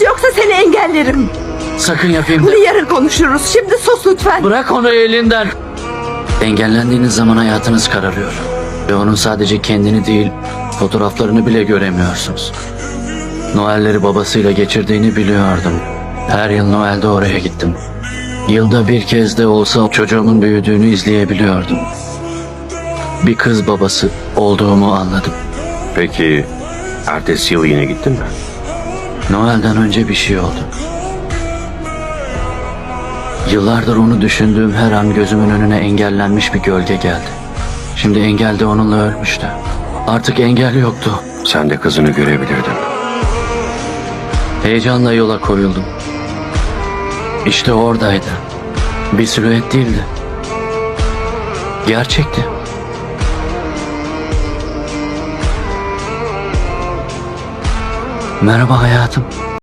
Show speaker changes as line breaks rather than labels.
sus yoksa seni engellerim.
Sakın yapayım
Bunu yarın konuşuruz. Şimdi sus lütfen.
Bırak onu elinden. Engellendiğiniz zaman hayatınız kararıyor. Ve onun sadece kendini değil, fotoğraflarını bile göremiyorsunuz. Noelleri babasıyla geçirdiğini biliyordum. Her yıl Noel'de oraya gittim. Yılda bir kez de olsa çocuğumun büyüdüğünü izleyebiliyordum. Bir kız babası olduğumu anladım.
Peki ertesi yıl yine gittin mi?
Noel'den önce bir şey oldu. Yıllardır onu düşündüğüm her an gözümün önüne engellenmiş bir gölge geldi. Şimdi engel de onunla ölmüştü. Artık engel yoktu.
Sen de kızını görebilirdin.
Heyecanla yola koyuldum. İşte oradaydı. Bir silüet değildi. Gerçekti. Merhaba hayatım.